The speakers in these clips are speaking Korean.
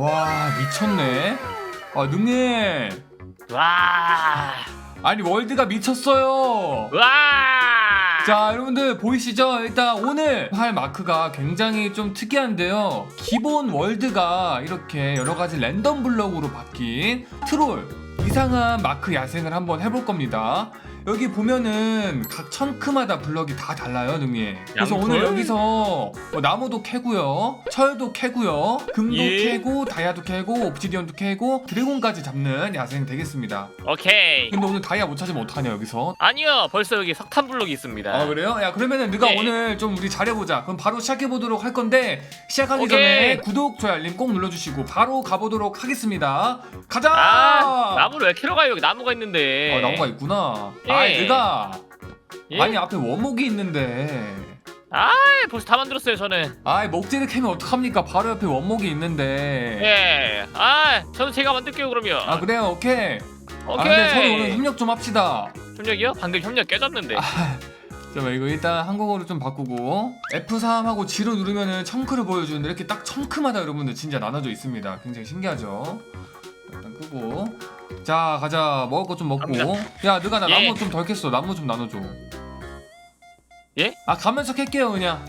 와 미쳤네. 아 능해 와. 아니 월드가 미쳤어요. 와. 자 여러분들 보이시죠? 일단 오늘 할 마크가 굉장히 좀 특이한데요. 기본 월드가 이렇게 여러가지 랜덤 블럭으로 바뀐 트롤 이상한 마크 야생을 한번 해볼 겁니다 여기 보면은 각 천크마다 블럭이 다 달라요 능이 그래서 양털? 오늘 여기서 뭐 나무도 캐고요 철도 캐고요 금도 예. 캐고 다이아도 캐고 옵지디언도 캐고 드래곤까지 잡는 야생 되겠습니다 오케이. 근데 오늘 다이아 못 찾으면 어떡하냐 여기서 아니요. 벌써 여기 석탄 블록이 있습니다. 아 그래요? 야 그러면은 네가 예. 오늘 좀 우리 잘해보자 그럼 바로 시작해보도록 할 건데 시작하기 오케이. 전에 구독, 좋아요, 알림 꼭 눌러주시고 바로 가보도록 하겠습니다 가자! 아, 나무를 왜 캐러 가요? 여기 나무가 있는데. 아 나무가 있구나 예. 아 네가 예? 아니 앞에 원목이 있는데 아, 벌써 다 만들었어요, 저는. 아이 목재를 캐면 어떡합니까 바로 옆에 원목이 있는데 예. 아, 저는 제가 만들게요, 그러면. 아 그래요 오케이 아 오케이. 근데 서로 오늘 협력 좀 합시다 협력이요? 방금 협력 깨졌는데. 아, 잠깐만 이거 일단 한국어로 좀 바꾸고 F3하고 G로 누르면은 청크를 보여주는데 이렇게 딱 청크마다 여러분들 진짜 나눠져 있습니다 굉장히 신기하죠 일단 끄고 자 가자 먹을 거 좀 먹고 갑니다. 야 너가 나 예. 나무 좀 덜 캤어 나무 좀 나눠줘 예? 아 가면서 캘게요 그냥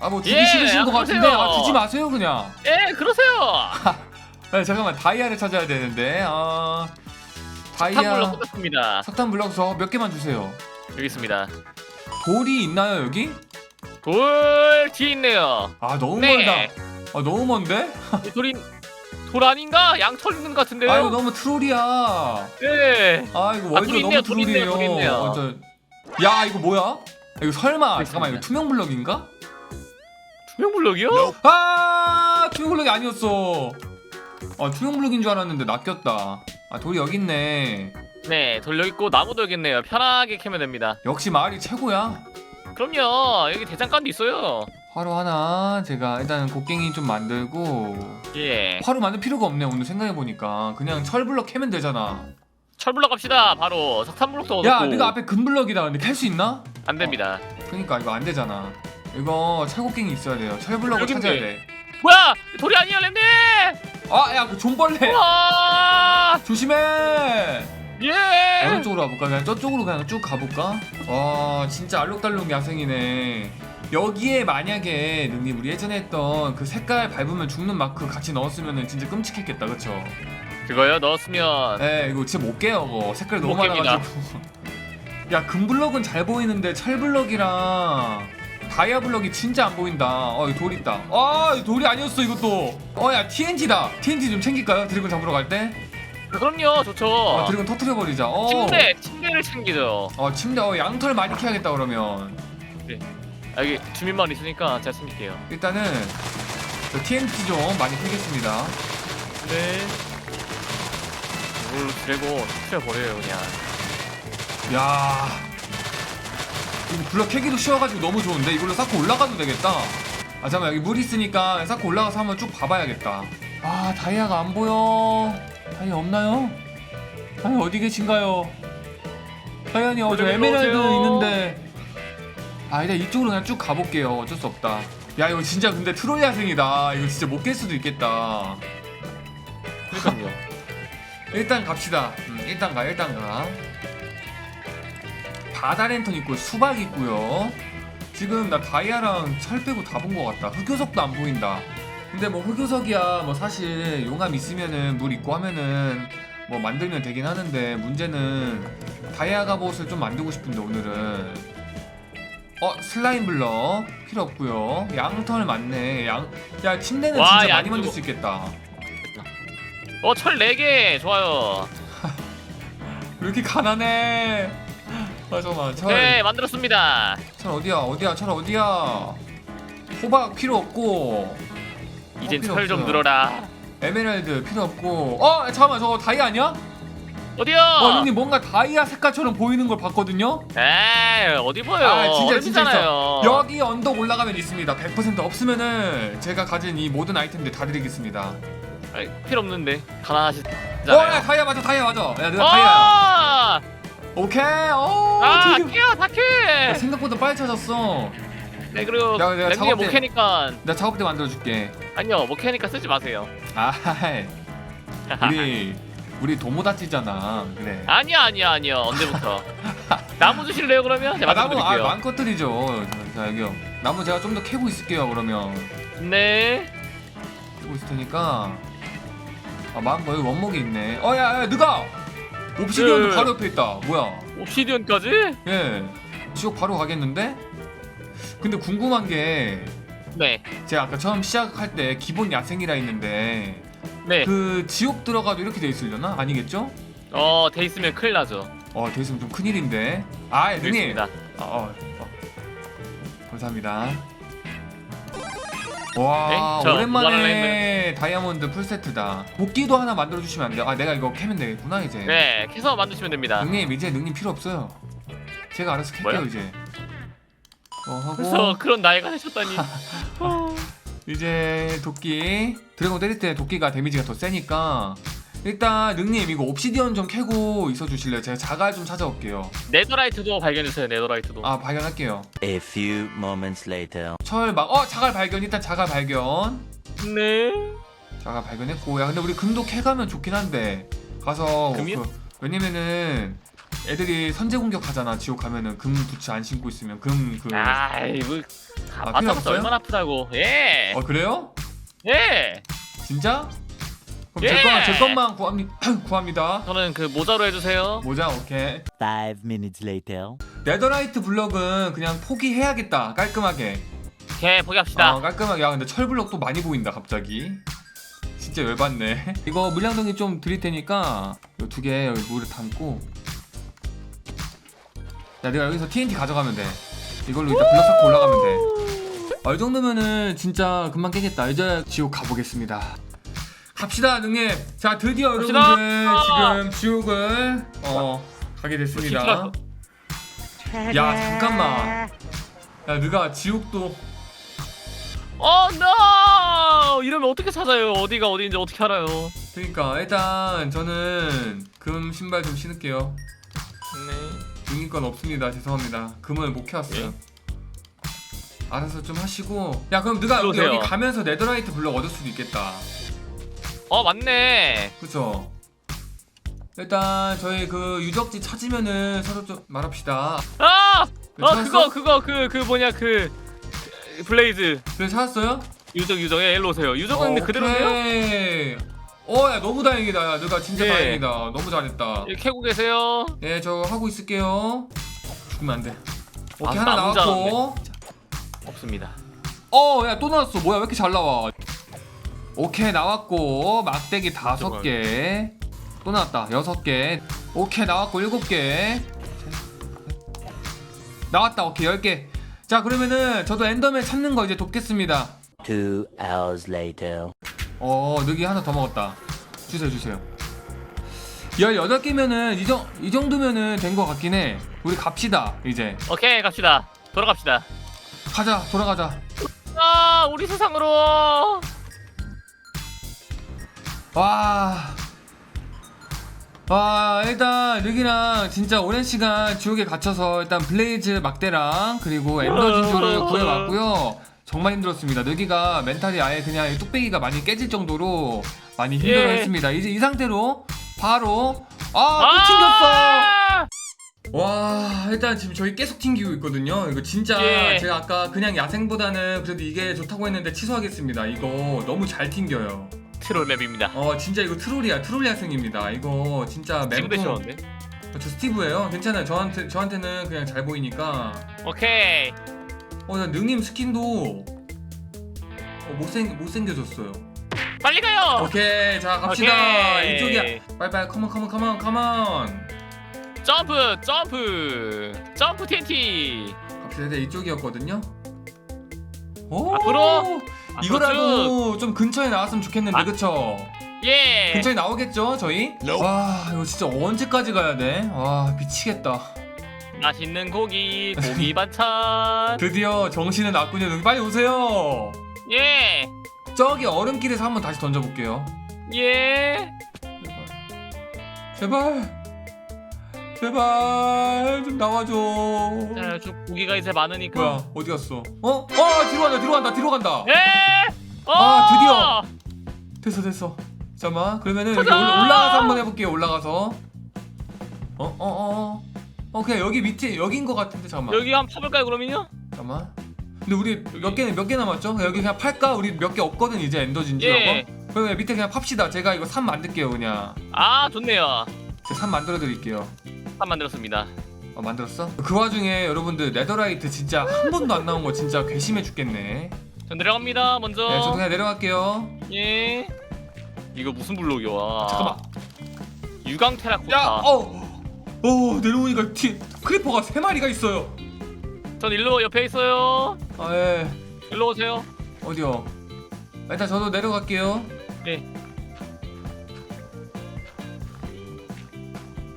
아 뭐 주기 예, 싫으신 것 아, 같은데 그러세요. 아 주지 마세요 그냥 예, 그러세요. 아, 잠깐만 다이아를 찾아야 되는데 아 다이아 끝났습니다. 석탄 블럭서 몇 개만 주세요 여기 있습니다. 돌이 있나요 여기? 돌 뒤에 있네요. 아 너무 네. 멀다 아 너무 먼데? 이 돌이 돌 아닌가? 양털 있는 것 같은데요? 아 이거 너무 트롤이야. 네. 아 이거 월드 돌 있네요, 너무 돌 있네요, 트롤이에요. 돌 있네요. 어, 저- 야 이거 뭐야? 이거 설마. 잠깐만 이거 투명 블럭인가? 투명 블록이요? 아 투명 블럭이 아니었어. 아 투명 블럭인 줄 알았는데 낚였다. 아 돌이 여기 있네. 네, 돌 여기 있고 나무도 여기 있네요. 편하게 캐면 됩니다. 역시 마을이 최고야. 그럼요. 여기 대장간도 있어요. 화로 하나 제가 일단 곡괭이 좀 만들고 예. 화로 만들 필요가 없네 오늘 생각해 보니까 그냥 철 블럭 캐면 되잖아. 철 블럭 갑시다. 바로 석탄 블럭도 얻었고. 야 네가 앞에 금 블럭이다 근데 캘 수 있나? 안 됩니다. 그러니까 이거 안 되잖아. 이거 철곡갱이 있어야 돼요. 철블럭을 찾아야. 돼. 뭐야? 돌이 아니야, 렘네. 아, 야, 그 존벌레. 와! 조심해. 예. 어느 쪽으로 가볼까? 그냥 저쪽으로 그냥 쭉 가볼까? 와, 진짜 알록달록 야생이네. 여기에 만약에 능님 우리 예전에 했던 그 색깔 밟으면 죽는 마크 같이 넣었으면 진짜 끔찍했겠다, 그쵸? 그거요? 넣었으면 에 이거 진짜 못 깨요, 그거. 색깔 너무 못 깹니다. 많아가지고. 야, 금블럭은 잘 보이는데 철블럭이랑 다이아 블럭이 진짜 안 보인다. 어, 여기 돌 있다. 아, 이 돌이 아니었어, 이것도. 어, 야, TNT다. TNT 좀 챙길까요? 드래곤 잡으러 갈 때? 그럼요, 좋죠. 어, 드래곤 터트려버리자. 어. 침대, 침대를 챙기죠. 어, 침대. 어, 양털 많이 캐야겠다, 그러면. 아, 여기 주민만 있으니까 제가 챙길게요. 일단은, 저 TNT 좀 많이 캐겠습니다. 네. 이걸 드래곤 터트려 버려요, 그냥. 야 이거 블럭 캐기도 쉬워가지고 너무 좋은데 이걸로 쌓고 올라가도 되겠다 아 잠깐만 여기 물 있으니까 쌓고 올라가서 한번 쭉 봐봐야겠다 아 다이아가 안 보여 다이아 없나요? 다이아 어디 계신가요? 다이아니 어저 일로 에메랄드 오세요. 있는데 아 일단 이쪽으로 그냥 쭉 가볼게요 어쩔 수 없다 야 이거 진짜 근데 트롤 야생이다 이거 진짜 못 깰 수도 있겠다 그러니까요. 일단 갑시다. 음, 일단 가, 일단 가. 바다 랜턴 있고 수박 있고요. 지금 나 다이아랑 철 빼고 다 본 것 같다. 흑요석도 안 보인다. 근데 뭐 흑요석이야 뭐 사실 용암 있으면은 물 있고 하면은 뭐 만들면 되긴 하는데 문제는 다이아 갑옷을 좀 만들고 싶은데 오늘은 어 슬라임 블럭 필요 없고요. 양털 많네. 양, 야 침대는 와, 진짜 야, 많이 만들 수 있겠다. 어, 철 4개! 좋아요. 왜 이렇게 가난해? 아 잠깐만 철, 네, 만들었습니다. 철 어디야 어디야 철 어디야 호박 필요 없고 이젠 필요 철 좀. 늘어라. 에메랄드 필요 없고 어 잠깐만 저거 다이아 아니야? 어디요? 어 형님 뭔가 다이아 색깔처럼 보이는 걸 봤거든요? 에이, 어디 보여? 아 진짜 진짜. 있어 여기 언덕 올라가면 있습니다 100% 없으면은 제가 가진 이 모든 아이템들 다 드리겠습니다 아이, 필요 없는데. 가난하시잖아요. 어야 다이아 맞아 다이아 맞아 야 내가 다이아야 아! 오케이 어 아, 되게- 깨요, 다 야, 캐! 생각보다 빨리 찾았어 네 그리고 야, 내가 랜딩에 작업 때- 못 캐니까 나 작업대 만들어줄게. 아니요 못 캐니까 쓰지 마세요. 아, 우리 우리 도모다치잖아. 그래. 아니야 아니야 아니야 언제부터? 나무 주실래요 그러면? 제가 아, 나무 아, 만들어드릴게요. 마음껏 드리죠. 자, 여기 요. 나무 제가 좀 더 캐고 있을게요. 그러면 네. 캐고 있을 테니까. 아, 마음껏 여기 원목이 있네. 어, 야, 야, 누가? 옵시디언도 네. 바로 옆에 있다. 뭐야? 옵시디언까지? 예. 지옥 바로 가겠는데? 근데 궁금한 게 네. 제가 아까 처음 시작할 때 기본 야생이라 했는데 네. 그 지옥 들어가도 이렇게 돼 있으려나? 아니겠죠? 어, 돼 있으면 큰일 나죠. 어, 돼 있으면 좀 큰일인데. 아, 누님. 그렇습니다. 어, 어, 어. 감사합니다. 와, 네? 저 오랜만에 다이아몬드 풀 세트다. 도끼도 하나 만들어 주시면 안 돼요? 아, 내가 이거 캐면 되겠구나 이제. 네, 캐서 만드시면 됩니다. 능님 이제 능님 필요 없어요. 제가 알아서 캘게요 뭐요? 이제. 어 하고 그래서 그런 나이가 되셨다니. 어. 이제 도끼 드래곤 때릴 때 도끼가 데미지가 더 세니까 일단 능님 이거 옵시디언 좀 캐고 있어 주실래요? 제가 자갈 좀 찾아올게요. 네더라이트도 발견해주세요. 네더라이트도. 아 발견할게요. A few moments later. 철막 어 자갈 발견 일단 자갈 발견. 네. 자갈 발견했고 야 근데 우리 금도 캐가면 좋긴 한데 가서 금이요? 그, 왜냐면은 애들이 선제 공격하잖아 지옥 가면은 금 부츠 안 신고 있으면 금그 아이 뭐. 아, 다 필요 없어요? 얼마나 아프다고. 예. 어 그래요? 예. 진짜? 그럼 예! 제, 거, 제 것만 구합니, 구합니다. 저는 그 모자로 해주세요. 모자 오케이. Five minutes later. 네더라이트 블럭은 그냥 포기해야겠다. 깔끔하게. 오케이 포기합시다. 어, 깔끔하게. 야 근데 철 블럭 또 많이 보인다 갑자기. 진짜 열받네. 이거 물량동이 좀 드릴 테니까 이 두개 여기 물에 담고. 야 내가 여기서 TNT 가져가면 돼. 이걸로 일단 블럭 쌓고 올라가면 돼. 아, 이 정도면은 진짜 금방 깨겠다. 이제 지옥 가보겠습니다. 갑시다, 능님. 자, 드디어 갑시다. 여러분들 지금 지옥을 어 가게 됐습니다. 뭐 야, 잠깐만. 야, 누가 지옥도 어, no! 이러면 어떻게 찾아요? 어디가 어디인지 어떻게 알아요? 그러니까 일단 저는 금 신발 좀 신을게요. 네. 건 없습니다. 죄송합니다. 금을 못 캐왔어요. 예? 알아서 좀 하시고. 야, 그럼 누가 들어오세요. 여기 가면서 네더라이트 블럭 얻을 수도 있겠다. 어, 맞네. 그쵸? 일단 저희 그 유적지 찾으면은 서로 좀 말합시다. 아! 어, 찾았어? 그거 그거 그 그 뭐냐 그그 블레이즈 그래 찾았어요? 유적 유적에 일로 오세요. 유적은 근데 그대로인데요? 오케이. 어, 야 너무 다행이다. 야, 너가 진짜 예. 다행이다. 너무 잘했다. 이 캐고 계세요. 예, 저 하고 있을게요. 죽으면 안 돼. 오케이 아, 하나 나 나왔고. 없습니다. 어, 야 또 나왔어. 뭐야 왜 이렇게 잘 나와? 오케이 나왔고 막대기 다섯 개. 또 나왔다 여섯 개. 오케이 나왔고 일곱 개. 나왔다 오케이 열 개. 자 그러면은 저도 엔더맨 찾는 거 이제 돕겠습니다. Two hours later. 어, 늑이 하나 더 먹었다. 주세요, 주세요. 18개면은, 이, 정, 이 정도면은 된거 같긴 해. 우리 갑시다, 이제. 오케이 갑시다. 돌아갑시다. 가자, 돌아가자. 아 우리 세상으로. 와. 와, 일단, 늑이랑 진짜 오랜 시간 지옥에 갇혀서 일단 블레이즈 막대랑 그리고 엔더 진주를 구해왔고요. 정말 힘들었습니다. 늑이가 멘탈이 아예 그냥 뚝배기가 많이 깨질 정도로 많이 힘들어 예. 했습니다. 이제 이 상태로 바로, 아, 또 튕겼어! 아! 와 일단 지금 저희 계속 튕기고 있거든요 이거 진짜 예. 제가 아까 그냥 야생보다는 그래도 이게 좋다고 했는데 취소하겠습니다 이거 너무 잘 튕겨요 트롤 맵입니다. 어 진짜 이거 트롤이야 트롤 야생입니다 이거 진짜 되셨는데? 저 스티브예요 괜찮아요 저한테, 저한테는 그냥 잘 보이니까 오케이. 어나 능님 스킨도 어, 못생, 못생겨졌어요 빨리 가요. 오케이 자 갑시다 오케이. 이쪽이야 빨리빨리 컴온 컴온 컴온 컴온 점프 점프 점프 TNT. 갑시다 네, 이쪽이었거든요 오 앞으로. 이거라도 좀 근처에 나왔으면 좋겠는데 아. 그쵸? 예. 근처에 나오겠죠 저희? 와 이거 진짜 언제까지 가야 돼? 와 미치겠다 맛있는 고기 고기 반찬. 드디어 정신은 났군요 빨리 오세요 예. 저기 얼음길에서 한번 다시 던져볼게요 예. 제발 제발 좀 나와줘. 자, 좀 고기가 이제 많으니까. 뭐야 어디 갔어? 어? 어 뒤로 간다 뒤로 간다 뒤로 간다. 예! 어! 아, 드디어! 됐어 됐어. 잠깐만 그러면은 여기 가자! 올라, 올라가서 한번 해볼게요 올라가서. 어어 어 어. 어 그냥 여기 밑에 여기인 것 같은데 잠깐만. 여기 한번 파볼까요, 그러면요? 잠깐만. 근데 우리 몇개몇개 남았죠? 여기 그냥 팔까? 우리 몇 개 없거든 이제 엔더 진주라고. 예. 그러면 밑에 그냥 팝시다. 제가 이거 산 만들게요 그냥. 아, 좋네요. 제가 산 만들어 드릴게요. 한 만들었습니다. 어, 만들었어? 그 와중에 여러분들 네더라이트 진짜 한 번도 안 나온 거 진짜 괘씸해 죽겠네. 전 내려갑니다, 먼저. 네, 저도 그냥 내려갈게요. 예. 이거 무슨 블록이야? 와. 잠깐만. 유광 테라코타. 야, 어, 어 내려오니까 티, 크리퍼가 세 마리가 있어요. 전 일로 옆에 있어요. 아 예, 일로 오세요. 어디요? 일단 저도 내려갈게요. 네.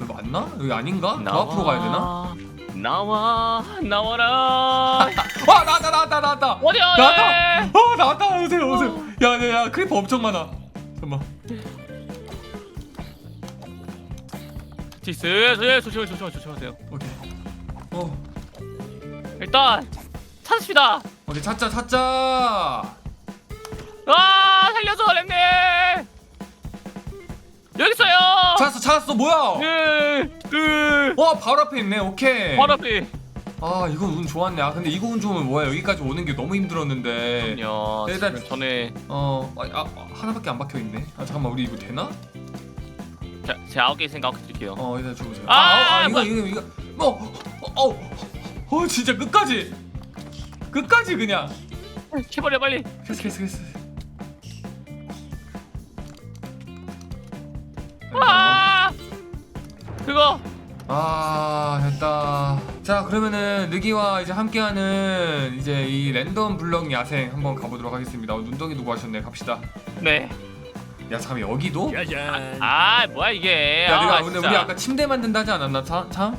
여기 맞나? 여기 아닌가? 더 앞으로 가야 되나? 나와 나와라 와 나왔다 나왔다 나왔다. 어디야 나왔다. 어 나왔다 오세요 오세요. 야야 야, 크리퍼 엄청 많아. 잠깐만. 디스 조심 조심 조심 조심하세요 오케이. 어 일단 찾읍시다 어디 찾자 찾자. 아 살려줘 렘님 여기 있어요 찾았어 찾았어 뭐야? 으으 와 바로 앞에 있네. 오케이. 바로 앞에 아 이건 운 좋았네. 아 근데 이거 운 좋으면 뭐야? 여기까지 오는 게 너무 힘들었는데. 그럼요 네, 일단- 전에 어, 아, 아, 하나밖에 안 박혀 있네. 아 잠깐만 우리 이거 되나? 자, 제 아홉 개 생각 드릴게요 어 일단 줘보세요. 아, 아, 아, 이거 뭐야. 이거 이거 어, 어, 어, 어, 진짜 끝까지, 끝까지 그냥. 캐버려 빨리 계속 계속 계속. 아 그거 아 됐다. 자 그러면은 느기와 이제 함께하는 이제 이 랜덤 블럭 야생 한번 가보도록 하겠습니다. 어, 눈덩이 누구 하셨네. 갑시다. 네 야 잠깐 여기도? 아 뭐야 이게? 야 내가 아, 오늘 진짜. 우리 아까 침대 만든다 하지 않았나? 참? 참?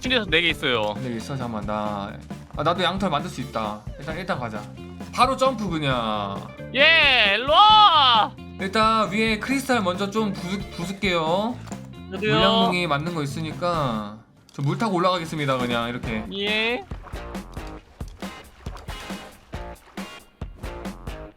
침대에서 네개 있어요. 근데 있어? 잠깐만 나. 아, 나도 양털 만들 수 있다. 일단 일단 가자. 바로 점프 그냥. 예 일로와! 일단 위에 크리스탈 먼저 좀 부수, 부술게요. 물량동이 맞는 거 있으니까. 저 물 타고 올라가겠습니다 그냥 이렇게. 예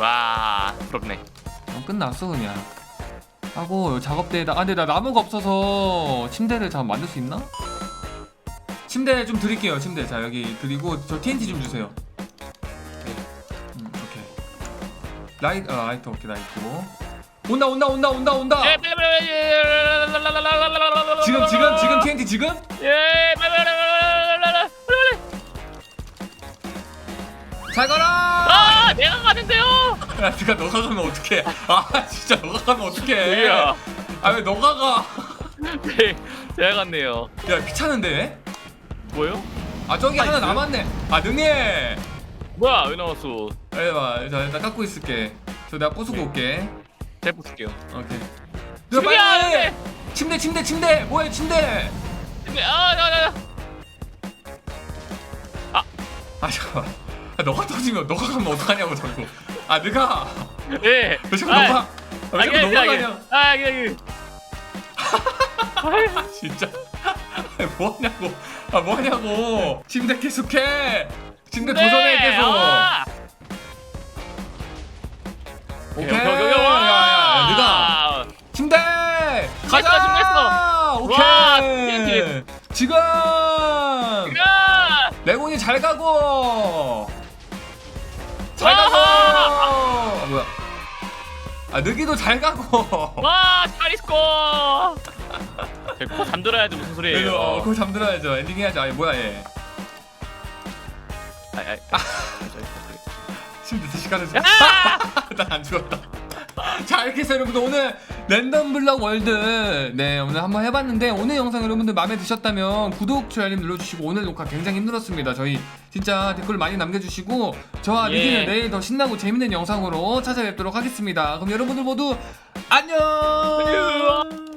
아아 예. 예예예 와, 부럽네 넌 끝났어 그냥. 하고 요 작업대에다. 아 근데 나 나무가 없어서 침대를 잘 만들 수 있나? 침대 좀 드릴게요. 침대 자 여기 드리고 저 TNT 좀 주세요. 음 오케이. 라이트 아 라이트 오케이 라이트. 온다 온다 온다 온다 온다. 예 빨리 빨리 빨리 지금 지금 지금 TNT 지금? 예 빨리 빨리 빨리 잘 가라. 아 내가 가는데요 야, 네가 너가 가면 어떡해? 아, 진짜 너가 가면 어떡해? 여기야 아, 왜 너가 가? 네 제가 갔네요 야, 귀찮은데? 뭐요 아, 저기 하나 남았네. 아, 능해. 뭐야 왜 나왔어 에 봐, 자, 일단 깎고 있을게. 저 내가 부수고 올게. 제가 볼게요 오케이. 야, 준비야 빨리! 네 침대, 침대, 침대. 뭐해, 침대? 아나나 아, 잠깐만. 아, 너가 터지면 너가 가면 어떡하냐고 자꾸. 아, 네가. 예 왜 자꾸 너가? 아, 왜 자꾸 너가 가냐? 아 그냥 아, 진짜. 아, 뭐하냐고. 아, 뭐하냐고. 침대 계속해. 침대 도전해 계속. 아! 오케이. 오케이 오케이 오케이 야, 야, 야, 네가. 침대 가자 준비했어. 오케이 와, TNT. 지금 야! 레곤이 잘 가고 잘 와! 가고 아, 뭐야. 아 느기도 잘 가고. 와 차리스코 코 잠들어야지 무슨 소리예요. 그래도 어, 그거 잠들어야죠. 엔딩 해야죠. 아니 뭐야 얘. 아이, 아이. 침대 드시 가는 야! 난안 죽었다 자 이렇게 해서 여러분들 오늘 랜덤 블럭 월드. 네 오늘 한번 해봤는데 오늘 영상 여러분들 마음에 드셨다면 구독 좋아요 눌러주시고 오늘 녹화 굉장히 힘들었습니다. 저희 진짜 댓글 많이 남겨주시고 저와 예. 리기는 내일 더 신나고 재밌는 영상으로 찾아뵙도록 하겠습니다. 그럼 여러분들 모두 안녕